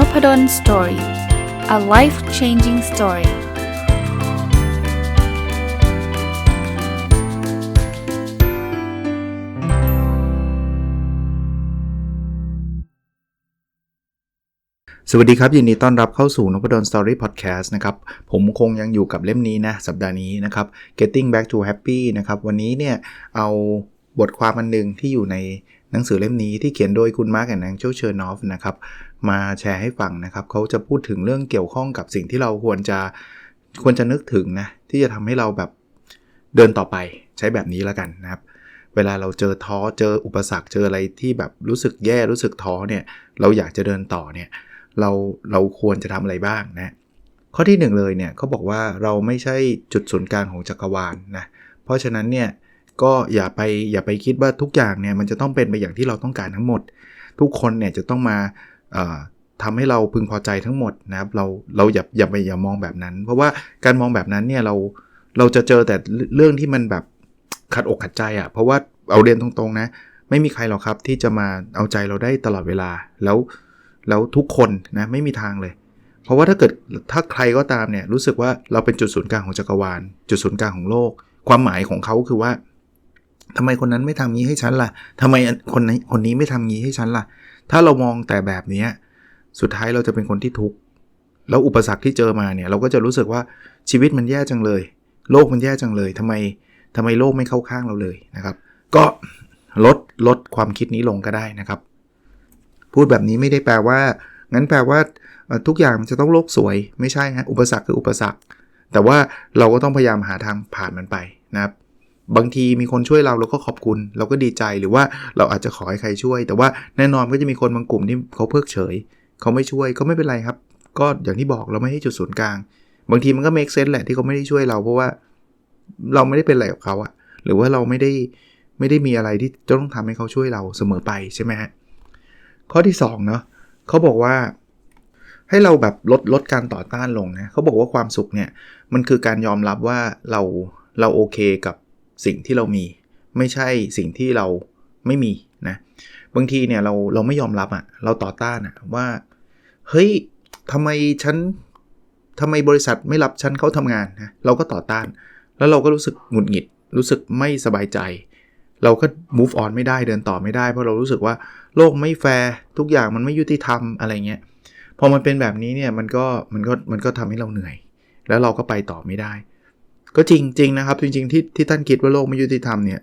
n o p ด d o สตอรี่ a life changing story สวัสดีครับ ยินดีต้อนรับเข้าสู่นพดลสตอรี่พอดแคสต์นะครับ ผมคงยังอยู่กับเล่มนี้นะ สัปดาห์นี้นะครับ Getting Back to Happy นะครับ วันนี้เนี่ย เอาบทความอันหนึ่งที่อยู่ใน หนังสือเล่มนี้ที่เขียนโดยคุณมาร์กแอนด์เชลเชอร์นอฟนะครับมาแชร์ให้ฟังนะครับเขาจะพูดถึงเรื่องเกี่ยวข้องกับสิ่งที่เราควรจะควรจะนึกถึงนะที่จะทำให้เราแบบเดินต่อไปใช้แบบนี้แล้วกันนะครับ เวลาเราเจอท้อเจออุปสรรคเจออะไรที่แบบรู้สึกแย่รู้สึกท้อเนี่ยเราอยากจะเดินต่อเนี่ยเราเราควรจะทำอะไรบ้างนะข้อที่ 1 เลยเนี่ยเขาบอกว่าเราไม่ใช่จุดศูนย์กลางของจักรวาลนนะเพราะฉะนั้นเนี่ย ก็อย่าไปอย่าไปคิดว่าทุกอย่างเนี่ยมันจะต้องเป็นไปอย่างที่เราต้องการทั้งหมด ทุกคนเนี่ยจะต้องมาทำให้เราพึงพอใจทั้งหมดนะครับเราเราอย่าอย่าไปอย่ามองแบบนั้น เพราะว่าการมองแบบนั้นเนี่ยเราเราจะเจอแต่เรื่องที่มันแบบขัดอกขัดใจอะ่ะเพราะว่าเอาเรียนตรงๆนะไม่มีใครหรอกครับที่จะมาเอาใจเราได้ตลอดเวลาแล้วแล้วทุกคนนะไม่มีทางเลย เพราะว่าถ้าเกิดถ้าใครก็ตามเนี่ยรู้สึกว่าเราเป็นจุดศูนย์กลางของจักรวาล จุดศูนย์กลางของโลก ความหมายของเขาคือว่า ทำไมคนนั้นไม่ทำงี้ให้ฉันล่ะทำไมคนนี้คนนี้ไม่ทำงี้ให้ฉันล่ะ ถ้าเรามองแต่แบบนี้สุดท้ายเราจะเป็นคนที่ทุกข์แล้วอุปสรรคที่เจอมาเนี่ยเราก็จะรู้สึกว่าชีวิตมันแย่จังเลย โลกมันแย่จังเลยทำไมทำไมโลกไม่เข้าข้างเราเลยนะครับ ก็ลดลดความคิดนี้ลงก็ได้นะครับ พูดแบบนี้ไม่ได้แปลว่า งั้นแปลว่าทุกอย่างมันจะต้องโลกสวยไม่ใช่ฮะอุปสรรคคืออุปสรรค แต่ว่าเราก็ต้องพยายามหาทางผ่านมันไปนะครับ บางทีมีคนช่วยเราเราก็ขอบคุณ เราก็ดีใจหรือว่าเราอาจจะขอให้ใครช่วย แต่ว่าแน่นอนก็จะมีคนบางกลุ่มที่เขาเพิกเฉย เขาไม่ช่วยก็ไม่เป็นไรครับ ก็อย่างที่บอกเราไม่ให้จุดศูนย์กลาง บางทีมันก็เมคเซนส์แหละที่เขาไม่ได้ช่วยเราเพราะว่าเราไม่ได้เป็นอะไรกับเขาอะหรือว่าเราไม่ได้ไม่ได้มีอะไรที่จะต้องทำให้เขาช่วยเราเสมอไปใช่ไหมฮะข้อที่2เนาะเขาบอกว่า ให้เราแบบลดลดการต่อต้านลงนะเขาบอกว่าความสุขเนี่ยมันคือการยอมรับว่าเราเราโอเคกับ สิ่งที่เรามี ไม่ใช่สิ่งที่เราไม่มีนะบางทีเนี่ยเราเราไม่ยอมรับอะ่ะเราต่อต้านอะ่ะว่าเฮ้ยทำไมฉันทำไมบริษัทไม่รับฉันเขาทำงานนะเราก็ต่อต้าน แล้วเราก็รู้สึกหงุดหงิด รู้สึกไม่สบายใจ เราก็ move on ไม่ได้เดินต่อไม่ได้ เพราะเรารู้สึกว่าโลกไม่แฟร์ทุกอย่างมันไม่ยุติธรรมอะไรเงี้ยพอมันเป็นแบบนี้เนี่ยมันก็มันก็มันก็ทำให้เราเหนื่อย แล้วเราก็ไปต่อไม่ได้ ก็จริงจริงนะครับจริงๆที่ที่ท่านคิดว่าโลกไม่ยุติธรรมเนี่ย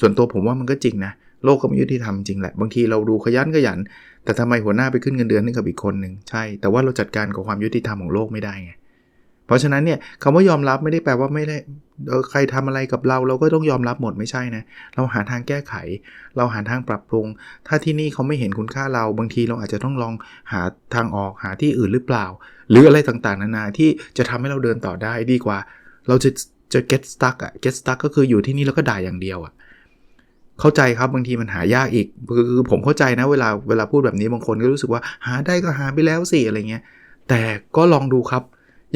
ส่วนตัวผมว่ามันก็จริงนะโลกก็ไม่ยุติธรรมจริงแหละบางทีเราดูขยันขยัน แต่ทำไมหัวหน้าไปขึ้นเงินเดือนให้กับอีกคนหนึ่งใช่ แต่ว่าเราจัดการกับความยุติธรรมของโลกไม่ได้ไงเพราะฉะนั้นเนี่ยคำว่ายอมรับไม่ได้แปลว่าไม่ได้ใครทำอะไรกับเรา เราก็ต้องยอมรับหมดไม่ใช่นะเราหาทางแก้ไข เราหาทางปรับปรุง ถ้าที่นี่เขาไม่เห็นคุณค่าเราบางทีเราอาจจะต้องลองหาทางออกหาที่อื่นหรือเปล่า หรืออะไรต่างๆ นานาที่จะทำให้เราเดินต่อได้ดีกว่า เราจะจะ get stuck อะ get stuck ก็คืออยู่ที่นี่แล้วก็ด่าอย่างเดียวอะเข้าใจครับบางทีมันหายากอีกคือผมเข้าใจนะเวลาเวลาพูดแบบนี้บางคนก็รู้สึกว่าหาได้ก็หาไปแล้วสิอะไรเงี้ยแต่ก็ลองดูครับ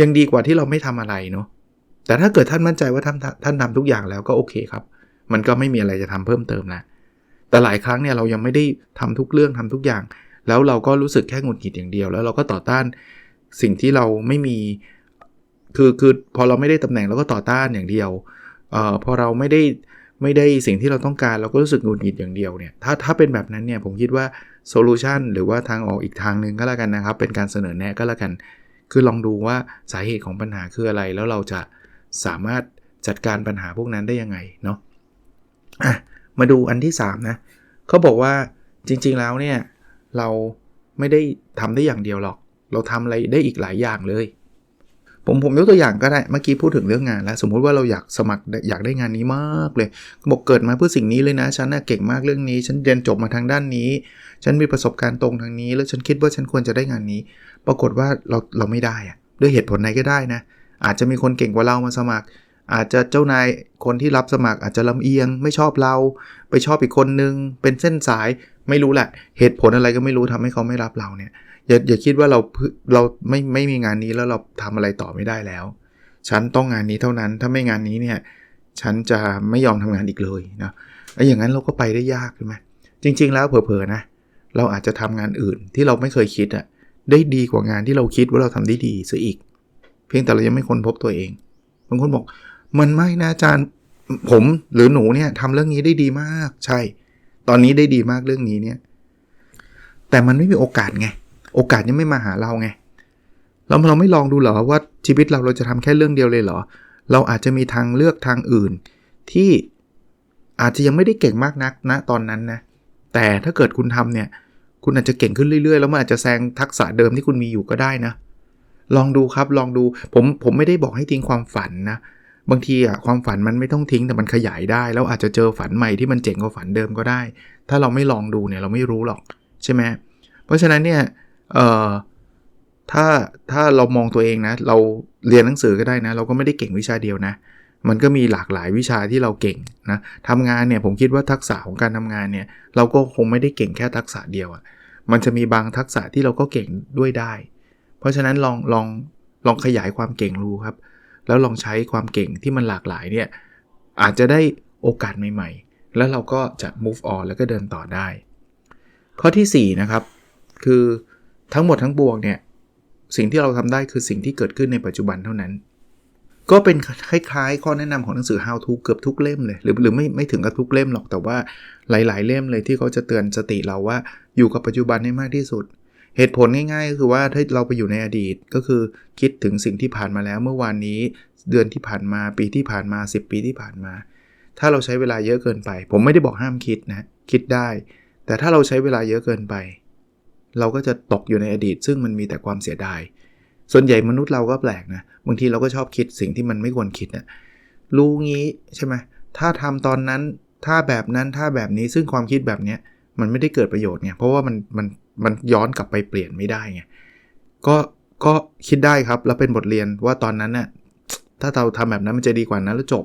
ยังดีกว่าที่เราไม่ทำอะไรเนาะแต่ถ้าเกิดท่านมั่นใจว่าท่านท่านทำทุกอย่างแล้วก็โอเคครับ มันก็ไม่มีอะไรจะทำเพิ่มเติมแล้วแต่หลายครั้งเนี่ยเรายังไม่ได้ทำทุกเรื่องทำทุกอย่าง แล้วเราก็รู้สึกแค่หงุดหงิดอย่างเดียว แล้วเราก็ต่อต้านสิ่งที่เราไม่มี คือคือพอเราไม่ได้ตำแหน่งเราก็ต่อต้านอย่างเดียวเอ่อพอเราไม่ได้ไม่ได้สิ่งที่เราต้องการเราก็รู้สึกหงุดหงิดอย่างเดียวเนี่ยถ้าถ้าเป็นแบบนั้นเนี่ยผมคิดว่าโซลูชันหรือว่าทางออกอีกทางหนึ่งก็แล้วกันนะครับ เป็นการเสนอแนะก็แล้วกัน คือลองดูว่าสาเหตุของปัญหาคืออะไร แล้วเราจะสามารถจัดการปัญหาพวกนั้นได้ยังไงเนาะะมาดูอันที่ 3 นะเขาบอกว่าจริงๆแล้วเนี่ย เราไม่ได้ทำได้อย่างเดียวหรอก เราทำอะไรได้อีกหลายอย่างเลย ผมผมยกตัวอย่างก็ได้เมื่อกี้พูดถึงเรื่องงานแล้ว สมมุติว่าเราอยากสมัครอยากได้งานนี้มากเลยบอกเกิดมาเพื่อสิ่งนี้เลยนะฉันน่ะเก่งมากเรื่องนี้ ฉันเรียนจบมาทางด้านนี้ ฉันมีประสบการณ์ตรงทางนี้ แล้วฉันคิดว่าฉันควรจะได้งานนี้ ปรากฏว่าเราเราไม่ได้อะด้วยเหตุผลไหนก็ได้นะ อาจจะมีคนเก่งกว่าเรามาสมัคร อาจจะเจ้านายคนที่รับสมัครอาจจะลำเอียง ไม่ชอบเรา ไปชอบอีกคนนึง เป็นเส้นสายไม่รู้แหละ เหตุผลอะไรก็ไม่รู้ทำให้เขาไม่รับเราเนี่ยอย่าอย่าคิดว่าเราเราไม่ไม่มีงานนี้แล้วเราทำอะไรต่อไม่ได้แล้ว ฉันต้องงานนี้เท่านั้นถ้าไม่งานนี้เนี่ยฉันจะไม่ยอมทำงานอีกเลยนะไอ้อย่างนั้นเราก็ไปได้ยากใช่ไหมจริง ๆ แล้วเผลอๆนะเราอาจจะทำงานอื่นที่เราไม่เคยคิดอะได้ดีกว่างานที่เราคิดว่าเราทำได้ดีซะอีก เพียงแต่เรายังไม่ค้นพบตัวเองบางคนบอก มันไม่นะอาจารย์ผมหรือหนูเนี่ยทำเรื่องนี้ได้ดีมาก ใช่ ตอนนี้ได้ดีมากเรื่องนี้เนี่ย แต่มันไม่มีโอกาสไง โอกาสยังไม่มาหาเราไงเราเราไม่ลองดูเหรอว่าชีวิตเราเราจะทำแค่เรื่องเดียวเลยเหรอ เราอาจจะมีทางเลือกทางอื่น ที่อาจจะยังไม่ได้เก่งมากนักนะตอนนั้นนะ แต่ถ้าเกิดคุณทำเนี่ย คุณอาจจะเก่งขึ้นเรื่อยๆ แล้วมันอาจจะแซงทักษะเดิมที่คุณมีอยู่ก็ได้นะ ลองดูครับลองดูผมผมไม่ได้บอกให้ทิ้งความฝันนะ บางทีอะความฝันมันไม่ต้องทิ้งแต่มันขยายได้ แล้วอาจจะเจอฝันใหม่ที่มันเจ๋งกว่าฝันเดิมก็ได้ ถ้าเราไม่ลองดูเนี่ยเราไม่รู้หรอกใช่ไหมเพราะฉะนั้นเนี่ยเอ่อถ้าถ้าเรามองตัวเองนะ เราเรียนหนังสือก็ได้นะ เราก็ไม่ได้เก่งวิชาเดียวนะ มันก็มีหลากหลายวิชาที่เราเก่งนะทำงานเนี่ยผมคิดว่าทักษะของการทำงานเนี่ย เราก็คงไม่ได้เก่งแค่ทักษะเดียวอะมันจะมีบางทักษะที่เราก็เก่งด้วยได้ เพราะฉะนั้นลองลองลองขยายความเก่งดูครับ แล้วลองใช้ความเก่งที่มันหลากหลายเนี่ยอาจจะได้โอกาสใหม่ ๆ แล้วเราก็จะ move on แล้วก็เดินต่อได้ ข้อที่ 4 นะครับ คือทั้งหมดทั้งปวงเนี่ยสิ่งที่เราทำได้คือสิ่งที่เกิดขึ้นในปัจจุบันเท่านั้น ก็เป็นคล้ายๆ ข้อแนะนำของหนังสือ How to เกือบทุกเล่มเลย หรือหรือไม่ไม่ถึงกับทุกเล่มหรอกแต่ว่าหลาย ๆ เล่มเลยที่เขาจะเตือนสติเราว่าอยู่กับปัจจุบันให้มากที่สุด เหตุผลง่ายๆก็คือว่าถ้าเราไปอยู่ในอดีตก็คือคิดถึงสิ่งที่ผ่านมาแล้วเมื่อวานนี้เดือนที่ผ่านมาปีที่ผ่านมา 10 ปีที่ผ่านมา ถ้าเราใช้เวลาเยอะเกินไป ผมไม่ได้บอกห้ามคิดนะคิดได้ แต่ถ้าเราใช้เวลาเยอะเกินไป เราก็จะตกอยู่ในอดีต ซึ่งมันมีแต่ความเสียดาย ส่วนใหญ่มนุษย์เราก็แปลกนะบางทีเราก็ชอบคิดสิ่งที่มันไม่ควรคิดนะรู้งี้ใช่ไหมถ้าทำตอนนั้นถ้าแบบนั้นถ้าแบบนี้ซึ่งความคิดแบบเนี้ยมันไม่ได้เกิดประโยชน์ไงเพราะว่ามันมัน มันย้อนกลับไปเปลี่ยนไม่ได้ไงก็ก็คิดได้ครับแล้วเป็นบทเรียนว่าตอนนั้นน่ยถ้าเราทำแบบนั้นมันจะดีกว่านั้นแล้วจบ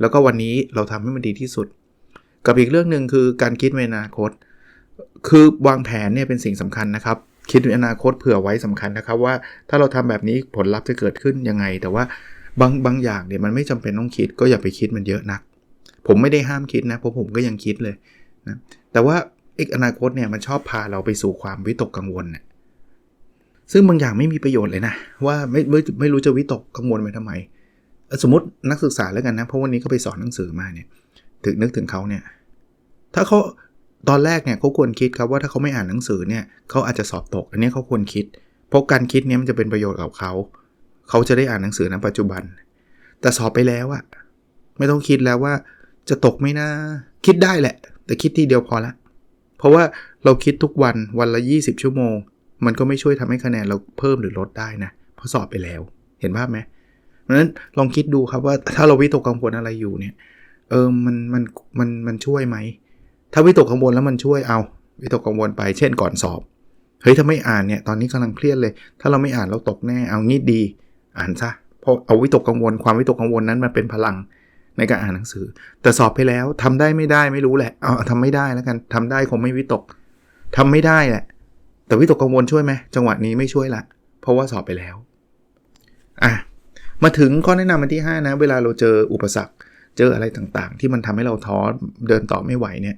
แล้วก็วันนี้เราทำให้มันดีที่สุด กับอีกเรื่องหนึ่งคือการคิดในอนาคต คือวางแผนเนี่ยเป็นสิ่งสำคัญนะครับ คิดในอนาคตเผื่อไว้สำคัญนะครับว่าถ้าเราทำแบบนี้ผลลัพธ์จะเกิดขึ้นยังไง แต่ว่าบางบางอย่างเนี่ยมันไม่จำเป็นต้องคิดก็อย่าไปคิดมันเยอะนัก ผมไม่ได้ห้ามคิดนะเพราะผมก็ยังคิดเลยนะแต่ว่า อีกอนาคตเนี่ยมันชอบพาเราไปสู่ความวิตกกังวลเนี่ยซึ่งบางอย่างไม่มีประโยชน์เลยนะ ว่าไม่ไม่ไม่รู้จะวิตกกังวลไปทำไม สมมตินักศึกษาแล้วกันนะ เพราะวันนี้เขาไปสอนหนังสือมาเนี่ย ถึงนึกถึงเขาเนี่ย ถ้าเขาตอนแรกเนี่ยเขาควรคิดครับว่าถ้าเขาไม่อ่านหนังสือเนี่ยเขาอาจจะสอบตก อันนี้เขาควรคิด เพราะการคิดเนี่ยมันจะเป็นประโยชน์กับเขา เขาจะได้อ่านหนังสือในปัจจุบัน แต่สอบไปแล้วอะไม่ต้องคิดแล้วว่าจะตกไม่น่าคิดได้แหละ แต่คิดทีเดียวพอละ เพราะว่าเราคิดทุกวันวันละ 20 ชั่วโมง มันก็ไม่ช่วยทำให้คะแนนเราเพิ่มหรือลดได้นะเพราะสอบไปแล้ว เห็นภาพไหมเพราะฉะนั้นลองคิดดูครับว่าถ้าเราวิตกกังวลอะไรอยู่เนี่ยเออมันมันมันมันช่วยไหม ถ้าวิตกกังวลแล้วมันช่วยเอาวิตกกังวลไปเช่นก่อนสอบเฮ้ยถ้าไม่อ่านเนี่ยตอนนี้กำลังเครียดเลย ถ้าเราไม่อ่านเราตกแน่เอางี้ดี อ่านซะเพราะเอาวิตกกังวลความวิตกกังวลนั้นมันเป็นพลัง ในการอ่านหนังสือ แต่สอบไปแล้วทำได้ไม่ได้ไม่รู้แหละเอาทำไม่ได้แล้วกันทำได้คงไม่วิตกทำไม่ได้แหละ แต่วิตกกังวลช่วยไหมจังหวะนี้ไม่ช่วยละ เพราะว่าสอบไปแล้วอะมาถึงข้อแนะนำอันที่ 5 นะ เวลาเราเจออุปสรรค เจออะไรต่างๆ ที่มันทำให้เราท้อเดินต่อไม่ไหวเนี่ย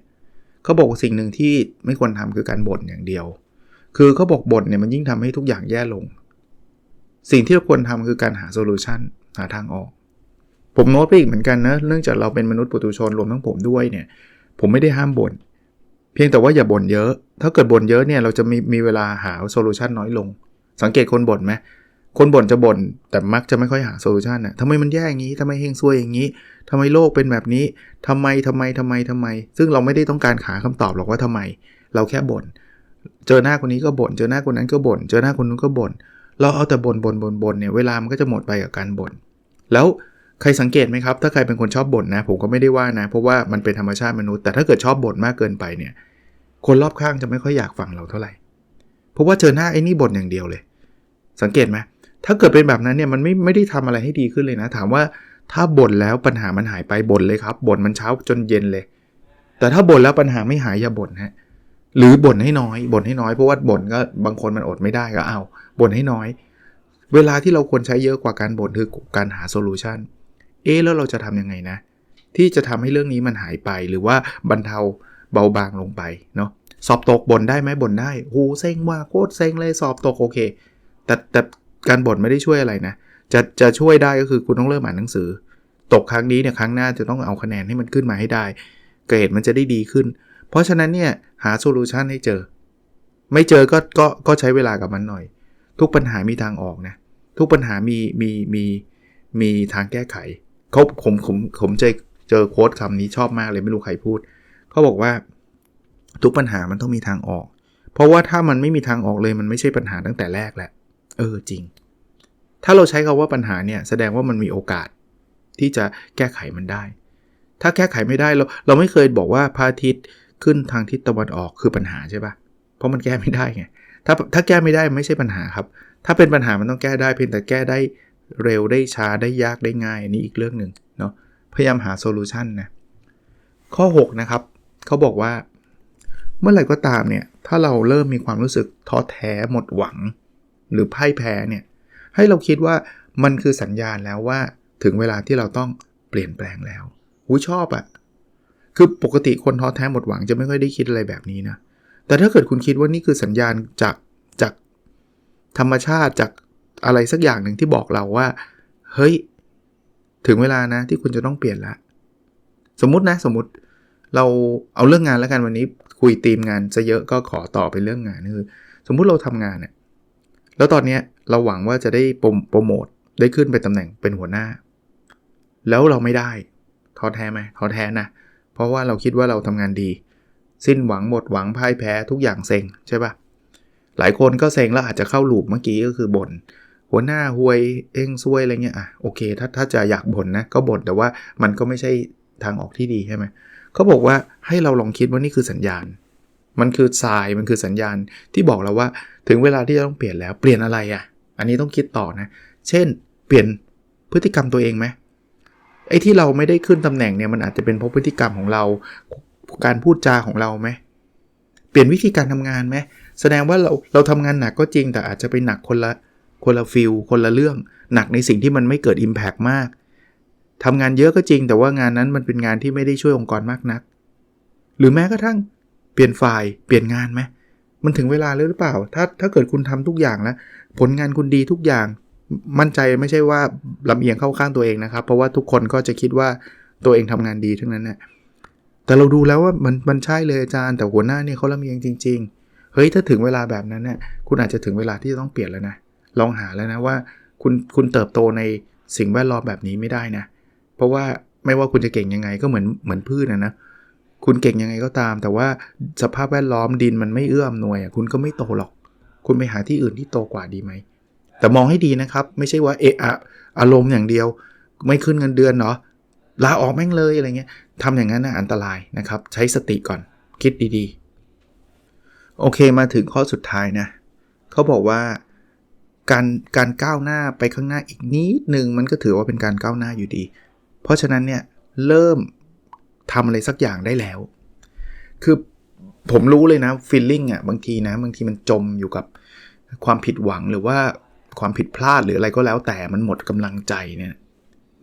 เขาบอกว่าสิ่งหนึ่งที่ไม่ควรทำคือการบ่นอย่างเดียว คือเขาบอกบ่นเนี่ยมันยิ่งทำให้ทุกอย่างแย่ลง สิ่งที่เราควรทำคือการหาโซลูชันหาทางออก ผมโน้ตไปอีกเหมือนกันนะ เนื่องจากเราเป็นมนุษย์ปุถุชนรวมทั้งผมด้วยเนี่ย ผมไม่ได้ห้ามบน่น เพียงแต่ว่าอย่าบ่นเยอะ ถ้าเกิดบ่นเยอะเนี่ยเราจะมีมีเวลาหาโซลูชันน้อยลง สังเกตคนบ่นไหมคนบ่นจะบ่นแต่มักจะไม่ค่อยหาโซลูชันนะทำไมมันแย่อย่างนี้ทำไมเฮงซวยอย่างนี้ทำไมโลกเป็นแบบนี้ทำไมทำไมทำไมทำไม ซึ่งเราไม่ได้ต้องการหาคำตอบหรอกว่าทำไม เราแค่บน่น เจอหน้าคนนี้ก็บน่น เจอหน้าคนนั้นก็บน่น เจอหน้าคนนู้นก็บน่น เราเอาแต่บ่นบ่นบ่นบ่นเนี่ย เวลามันก็จะหมดไปกับการบน่น แล้ว ใครสังเกตไหมครับ ถ้าใครเป็นคนชอบบ่นนะ ผมก็ไม่ได้ว่านะ เพราะว่ามันเป็นธรรมชาติมนุษย์ แต่ถ้าเกิดชอบบ่นมากเกินไปเนี่ย คนรอบข้างจะไม่ค่อยอยากฟังเราเท่าไหร่ เพราะว่าเจอหน้าไอ้นี่บ่นอย่างเดียวเลย สังเกตไหมถ้าเกิดเป็นแบบนั้นเนี่ยมันไม่ไม่ได้ทำอะไรให้ดีขึ้นเลยนะ ถามว่าถ้าบ่นแล้วปัญหามันหายไปบ่นเลยครับบ่นมันเช้าจนเย็นเลย แต่ถ้าบ่นแล้วปัญหาไม่หายอย่าบ่นฮะหรือบ่นให้น้อยบ่นให้น้อยเพราะว่าบ่นก็บางคนมันอดไม่ได้ก็เอาบ่นให้น้อย เวลาที่เราควรใช้เยอะกว่าการบ่นคือการหาโซลูชัน เอ๊แล้วเราจะทำยังไงนะ ที่จะทำให้เรื่องนี้มันหายไปหรือว่าบรรเทาเบาบางลงไปเนาะสอบตกบ่นได้ไหมบ่นได้โหเซ็งว่าโคตรเซ็งเลยสอบตกโอเค แต่แต่การบ่นไม่ได้ช่วยอะไรนะ จะจะช่วยได้ก็คือคุณต้องเริ่มอ่านหนังสือ ตกครั้งนี้เนี่ยครั้งหน้าจะต้องเอาคะแนนให้มันขึ้นมาให้ได้ เกรดมันจะได้ดีขึ้น เพราะฉะนั้นเนี่ยหาโซลูชันให้เจอ ไม่เจอก็ก็ก็ใช้เวลากับมันหน่อย ทุกปัญหามีทางออกนะ ทุกปัญหามีมีมีมีทางแก้ไข เขาผมผมผมเจอเจอโค้ดคำนี้ชอบมากเลยไม่รู้ใครพูด เขาบอกว่าทุกปัญหามันต้องมีทางออก เพราะว่าถ้ามันไม่มีทางออกเลยมันไม่ใช่ปัญหาตั้งแต่แรกแหละ เออจริง ถ้าเราใช้คาว่าปัญหาเนี่ยแสดงว่ามันมีโอกาสที่จะแก้ไขมันได้ ถ้าแก้ไขไม่ได้เราเราไม่เคยบอกว่าพระอาทิตย์ขึ้นทางทิศตะวันออกคือปัญหาใช่ปะเพราะมันแก้ไม่ได้ไง ถ้าถ้าแก้ไม่ได้ไม่ใช่ปัญหาครับ ถ้าเป็นปัญหามันต้องแก้ได้เพียงแต่แก้ได้ เร็วได้ช้าได้ยากได้ง่ายอันนี้อีกเรื่องหนึ่งเนาะพยายามหาโซลูชันนะข้อ 6 นะครับ เขาบอกว่า เมื่อไหร่ก็ตามเนี่ย ถ้าเราเริ่มมีความรู้สึกท้อแท้หมดหวัง หรือพ่ายแพ้เนี่ยให้เราคิดว่ามันคือสัญญาณแล้วว่าถึงเวลาที่เราต้องเปลี่ยนแปลงแล้วหูชอบอะคือปกติคนท้อแท้หมดหวังจะไม่ค่อยได้คิดอะไรแบบนี้นะแต่ถ้าเกิดคุณคิดว่านี่คือสัญญาณจากจากธรรมชาติจาก อะไรสักอย่างหนึ่งที่บอกเราว่า เฮ้ย ถึงเวลานะที่คุณจะต้องเปลี่ยนละ สมมตินะ สมมติเราเอาเรื่องงานแล้วกันวันนี้คุยทีมงานจะเยอะก็ขอต่อไปเรื่องงานคือสมมุติเราทำงานเนี่ยแล้วตอนนี้เราหวังว่าจะได้โปรโมทได้ขึ้นไปตำแหน่งเป็นหัวหน้า แล้วเราไม่ได้ท้อแท้ไหมท้อแท้นะ เพราะว่าเราคิดว่าเราทำงานดี สิ้นหวังหมดหวังพ่ายแพ้ทุกอย่างเซ็งใช่ปะหลายคนก็เซ็งแล้วอาจจะเข้าลูปเมื่อกี้ก็คือบ่น หัวหน้าห่วยเองซวยอะไรเงี้ยอะโอเค ถ้าถ้าจะอยากบ่นนะก็บ่นแต่ว่ามันก็ไม่ใช่ทางออกที่ดีใช่ไหมเขาบอกว่าให้เราลองคิดว่านี่คือสัญญาณ มันคือทรายมันคือสัญญาณที่บอกเราว่าถึงเวลาที่จะต้องเปลี่ยนแล้วเปลี่ยนอะไรอะ่ะ อันนี้ต้องคิดต่อนะ เช่น เปลี่ยนพฤติกรรมตัวเองไหมไอ้ที่เราไม่ได้ขึ้นตำแหน่งเนี่ยมันอาจจะเป็นเพราะพฤติกรรมของเราการพูดจาของเราไหมเปลี่ยนวิธีการทำงานไหมแสดงว่าเราเราทำงานหนักก็จริงแต่อาจจะไปหนักคนละ คนละฟิลคนละเรื่อง หนักในสิ่งที่มันไม่เกิด Impact มากทำงานเยอะก็จริง แต่ว่างานนั้นมันเป็นงานที่ไม่ได้ช่วยองค์กรมากนัก หรือแม้กระทั่งเปลี่ยนฝ่ายเปลี่ยนงานไหมมันถึงเวลาแล้วหรือเปล่า ถ้าถ้าเกิดคุณทำทุกอย่างแล้วผลงานคุณดีทุกอย่าง มั่นใจไม่ใช่ว่าลำเอียงเข้าข้างตัวเองนะครับ เพราะว่าทุกคนก็จะคิดว่าตัวเองทำงานดีทั้งนั้นนะแต่เราดูแล้วว่ามันมันใช่เลยอาจารย์ แต่หัวหน้าเนี่ยเขาลำเอียงจริง ๆ เฮ้ยถ้าถึงเวลาแบบนั้นเนี่ยคุณอาจจะถึงเวลาที่จะต้องเปลี่ยนแล้วนะ ลองหาแล้วนะว่าคุณคุณเติบโตในสิ่งแวดล้อมแบบนี้ไม่ได้นะ เพราะว่าไม่ว่าคุณจะเก่งยังไงก็เหมือนเหมือนพืชนะนะ คุณเก่งยังไงก็ตาม แต่ว่าสภาพแวดล้อมดินมันไม่เอื้ออำนวยคุณก็ไม่โตหรอก คุณไปหาที่อื่นที่โตกว่าดีไหม แต่มองให้ดีนะครับ ไม่ใช่ว่าเอะอะอารมณ์อย่างเดียว ไม่ขึ้นเงินเดือนเนาะลาออกแม่งเลยอะไรเงี้ยทำอย่างนั้นนะอันตรายนะครับ ใช้สติก่อนคิดดีๆ โอเคมาถึงข้อสุดท้ายนะเขาบอกว่า การการก้าวหน้าไปข้างหน้าอีกนิดหนึ่งมันก็ถือว่าเป็นการก้าวหน้าอยู่ดี เพราะฉะนั้นเนี่ยเริ่มทำอะไรสักอย่างได้แล้ว คือผมรู้เลยนะฟีลลิ่งอะบางทีนะบางทีมันจมอยู่กับความผิดหวังหรือว่าความผิดพลาดหรืออะไรก็แล้วแต่มันหมดกำลังใจเนี่ย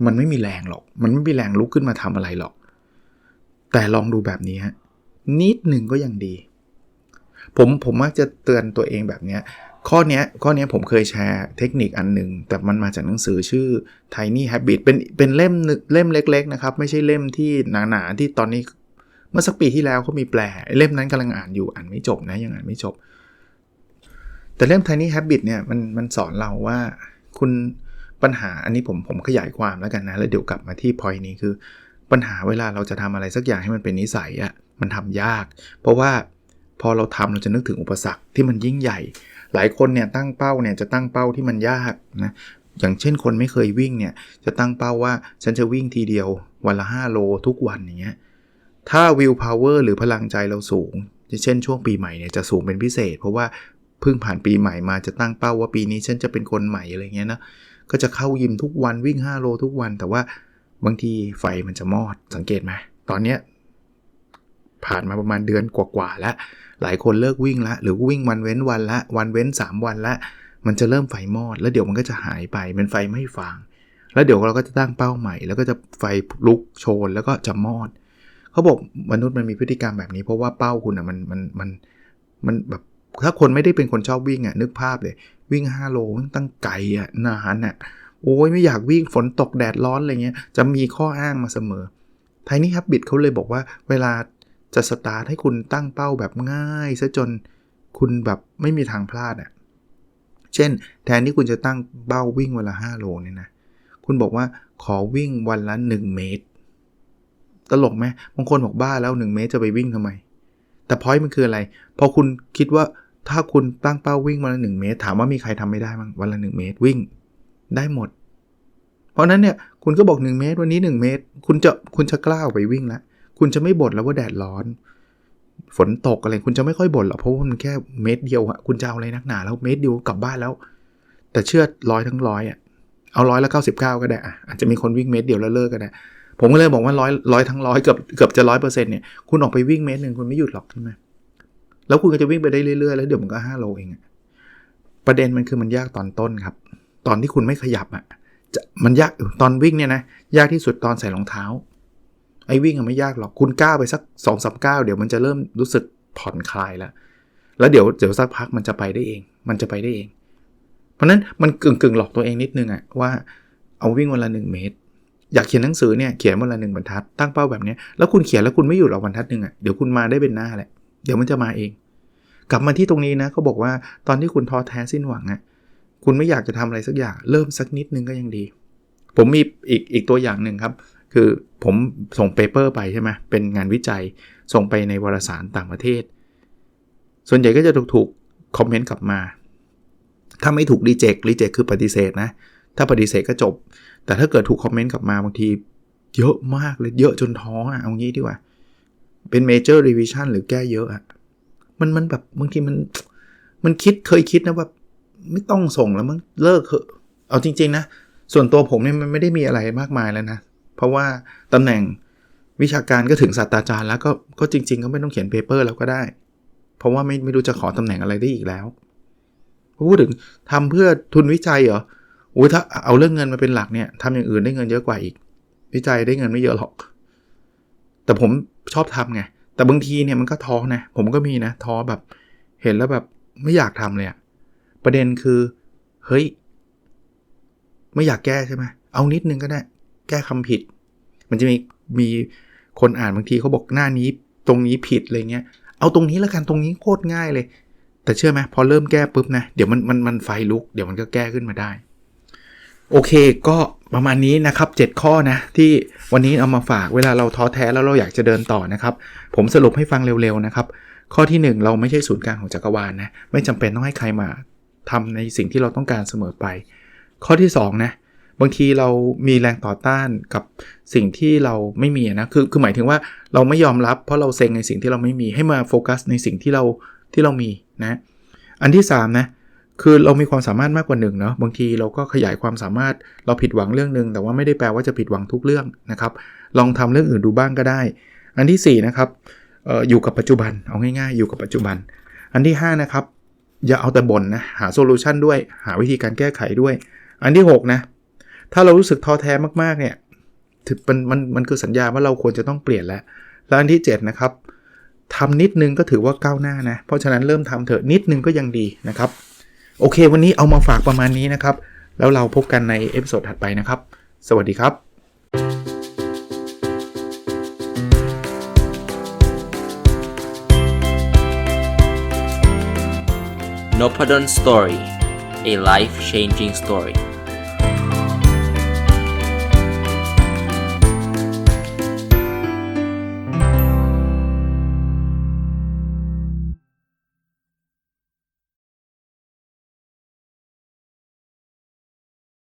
มันไม่มีแรงหรอก มันไม่มีแรงลุกขึ้นมาทำอะไรหรอก แต่ลองดูแบบนี้ฮะนิดหนึ่งก็ยังดี ผมผมมักจะเตือนตัวเองแบบนี้ ข้อนี้ข้อนี้ผมเคยแชร์เทคนิคอันหนึ่งแต่มันมาจากหนังสือชื่อ Tiny Habit เป็นเป็นเล่มเล่มเล็ก ๆ นะครับ ไม่ใช่เล่มที่หนาๆที่ตอนนี้เมื่อสักปีที่แล้วเขามีแปลเล่มนั้นกำลังอ่านอยู่อ่านไม่จบนะยังอ่านไม่จบ แต่เล่ม Tiny Habit เนี่ยมันมันสอนเราว่าคุณปัญหาอันนี้ผมผมขยายความแล้วกันนะแล้วเดี๋ยวกลับมาที่พอยนี้คือ ปัญหาเวลาเราจะทำอะไรสักอย่างให้มันเป็นนิสัยอะ่ะมันทำยาก เพราะว่าพอเราทำเราจะนึกถึงอุปสรรคที่มันยิ่งใหญ่ หลายคนเนี่ยตั้งเป้าเนี่ยจะตั้งเป้าที่มันยากนะอย่างเช่นคนไม่เคยวิ่งเนี่ยจะตั้งเป้าว่าฉันจะวิ่งทีเดียววันละ 5 โลทุกวันอย่างเงี้ยถ้าวิวพาวเวอร์หรือพลังใจเราสูง เช่นช่วงปีใหม่เนี่ยจะสูงเป็นพิเศษ เพราะว่าเพิ่งผ่านปีใหม่มาจะตั้งเป้าว่าปีนี้ฉันจะเป็นคนใหม่อะไรเงี้ยนะก็จะเข้ายิมทุกวันวิ่ง 5 โลทุกวัน แต่ว่าบางทีไฟมันจะมอดสังเกตไหมตอนเนี้ย ผ่านมาประมาณเดือนกว่าๆแล้ว หลายคนเลิกวิ่งละ หรือวิ่งวันเว้นวันละ วันเว้น 3 วันละ มันจะเริ่มไฟมอด แล้วเดี๋ยวมันก็จะหายไปเป็นไฟไม่ฟาง แล้วเดี๋ยวเราก็จะตั้งเป้าใหม่ แล้วก็จะไฟลุกโชนแล้วก็จะมอด เขาบอกมนุษย์มันมีพฤติกรรมแบบนี้ เพราะว่าเป้าคุณอะมันมันมันมันแบบถ้าคนไม่ได้เป็นคนชอบวิ่งอะนึกภาพเลยวิ่ง 5 โลตั้งไกลอะนานอะโอ้ยไม่อยากวิ่งฝนตกแดดร้อนอะไรเงี้ยจะมีข้ออ้างมาเสมอไทนี่ฮับบิทเขาเลยบอกว่าเวลา จะสตาร์ทให้คุณตั้งเป้าแบบง่ายซะจนคุณแบบไม่มีทางพลาดอะเช่น แทนที่คุณจะตั้งเป้าวิ่งวันละ5โลเนี่ยนะคุณบอกว่าขอวิ่งวันละ 1 เมตร ตลกไหมบางคนบอกบ้าแล้ว 1 เมตรจะไปวิ่งทำไม แต่พอยมันคืออะไร พอคุณคิดว่าถ้าคุณตั้งเป้าวิ่งวันละ1เมตร ถามว่ามีใครทำไม่ได้มั้งวันละ 1 เมตรวิ่งได้หมด เพราะนั้นเนี่ยคุณก็บอก 1 เมตรวันนี้ 1 เมตร คุณจะคุณจะกล้าออกไปวิ่งแล้ว คุณจะไม่บ่นแล้วว่าแดดร้อน ฝนตกอะไรคุณจะไม่ค่อยบ่นหรอกเพราะว่ามันแค่เมตรเดียวอะคุณจะเอาอะไรนักหนาแล้วเมตรเดียวกลับบ้านแล้ว แต่เชื่อร้อยทั้งร้อยอะเอาร้อยละเก้าสิบเก้าก็ได้อะอาจจะมีคนวิ่งเมตรเดียวแล้วเลิกก็ได้ผมก็เลยบอกว่าร้อยร้อยทั้งร้อยเกือบเกือบจะร้อยเปอร์เซ็นต์เนี่ยคุณออกไปวิ่งเมตรหนึ่งคุณไม่หยุดหรอกใช่ไหมแล้วคุณก็จะวิ่งไปได้เรื่อยๆ แล้วเดี๋ยวมันก็ห้าโลเองอะประเด็นมันคือมันยากตอนต้นครับ ตอนที่คุณไม่ขยับอะจะมันยากตอนวิ่งเนี่ยนะยากที่สุดตอนใส่รองเท้า ไอ้วิ่งอะไม่ยากหรอกคุณก้าวไปสักสองสามก้าวเดี๋ยวมันจะเริ่มรู้สึกผ่อนคลายแล้ว แล้วเดี๋ยวเดี๋ยวสักพักมันจะไปได้เอง มันจะไปได้เอง เพราะนั้นมันกึ่งกึ่งหลอกตัวเองนิดนึงอะว่าเอาวิ่งวันละหนึ่งเมตร อยากเขียนหนังสือเนี่ยเขียนวันละหนึ่งบรรทัดตั้งเป้าแบบนี้แล้วคุณเขียนแล้วคุณไม่หยุดหรอกบรรทัดหนึ่งอะเดี๋ยวคุณมาได้เป็นหน้าแหละเดี๋ยวมันจะมาเอง กลับมาที่ตรงนี้นะเขาบอกว่าตอนที่คุณท้อแท้สิ้นหวังอะคุณไม่อยากจะทำอะไรสักอย่าง เริ่มสักนิดนึงก็ยังดี ผมมีอีกอีกตัวอย่างหนึ่งครับ คือผมส่งเปเปอร์ไปใช่ไหมเป็นงานวิจัยส่งไปในวารสารต่างประเทศ ส่วนใหญ่ก็จะถูกคอมเมนต์กลับมา ถ้าไม่ถูกรีเจ็ครีเจ็คคือปฏิเสธนะ ถ้าปฏิเสธก็จบ แต่ถ้าเกิดถูกคอมเมนต์กลับมาบางที เยอะมากเลยเยอะจนท้ออะเอางี้ดีกว่า เป็นเมเจอร์รีวิชั่นหรือแก้เยอะอะมันมันแบบบางทีมันมันคิดเคยคิดนะว่าไม่ต้องส่งแล้วมันเลิกเถอะเอาจริง ๆ นะ ส่วนตัวผมเนี่ยมันไม่ได้มีอะไรมากมายแล้วนะ เพราะว่าตำแหน่งวิชาการก็ถึงศาสตราจารย์แล้วก็ก็จริง ๆ ก็ไม่ต้องเขียนเปเปอร์แล้วก็ได้ เพราะว่าไม่ไม่รู้จะขอตำแหน่งอะไรได้อีกแล้วพูดถึงทำเพื่อทุนวิจัยเหรอโอ้ยถ้าเอาเรื่องเงินมาเป็นหลักเนี่ยทำอย่างอื่นได้เงินเยอะกว่าอีก วิจัยได้เงินไม่เยอะหรอก แต่ผมชอบทำไงแต่บางทีเนี่ยมันก็ท้อนะผมก็มีนะท้อแบบเห็นแล้วแบบไม่อยากทำเลยอะประเด็นคือ เฮ้ย ไม่อยากแก้ใช่ไหมเอานิดนึงก็ได้ แก้คำผิด มันจะมีมีคนอ่านบางทีเขาบอกหน้านี้ตรงนี้ผิดอะไรเงี้ย เอาตรงนี้แล้วกันตรงนี้โคตรง่ายเลย แต่เชื่อไหมพอเริ่มแก้ปุ๊บนะ เดี๋ยวมันมันมันไฟลุก เดี๋ยวมันก็แก้ขึ้นมาได้ โอเคก็ประมาณนี้นะครับ 7 ข้อนะ ที่วันนี้เอามาฝากเวลาเราท้อแท้แล้วเราอยากจะเดินต่อนะครับ ผมสรุปให้ฟังเร็วๆนะครับ ข้อที่ 1 เราไม่ใช่ศูนย์กลางของจักรวาลนะไม่จำเป็นต้องให้ใครมาทำในสิ่งที่เราต้องการเสมอไป ข้อที่2นะ บางทีเรามีแรงต่อต้านกับสิ่งที่เราไม่มีนะคือคือหมายถึงว่าเราไม่ยอมรับเพราะเราเซ็งในสิ่งที่เราไม่มีให้มาโฟกัสในสิ่งที่เราที่เรามีนะอันที่3นะคือเรามีความสามารถมากกว่าหนึ่งเนาะบางทีเราก็ขยายความสามารถเราผิดหวังเรื่องหนึ่งแต่ว่าไม่ได้แปลว่าจะผิดหวังทุกเรื่องนะครับ ลองทำเรื่องอื่นดูบ้างก็ได้ อันที่4นะครับอออยู่กับปัจจุบันเอาง่ายๆ อยู่กับปัจจุบัน อันที่5นะครับอย่าเอาแต่บ่นนะหาโซลูชันด้วยหาวิธีการแก้ไขด้วย อันที่6นะ ถ้าเรารู้สึกท้อแท้มากๆเนี่ยถือมันมันมันคือสัญญาว่าเราควรจะต้องเปลี่ยนแล้วแล้วอันที่ 7 นะครับทำนิดนึงก็ถือว่าก้าวหน้านะ เพราะฉะนั้นเริ่มทำเถอะนิดนึงก็ยังดีนะครับ โอเค วันนี้เอามาฝากประมาณนี้นะครับ แล้วเราพบกันในเอพิโซดถัดไปนะครับ สวัสดีครับ n o p a d o n Story a life changing story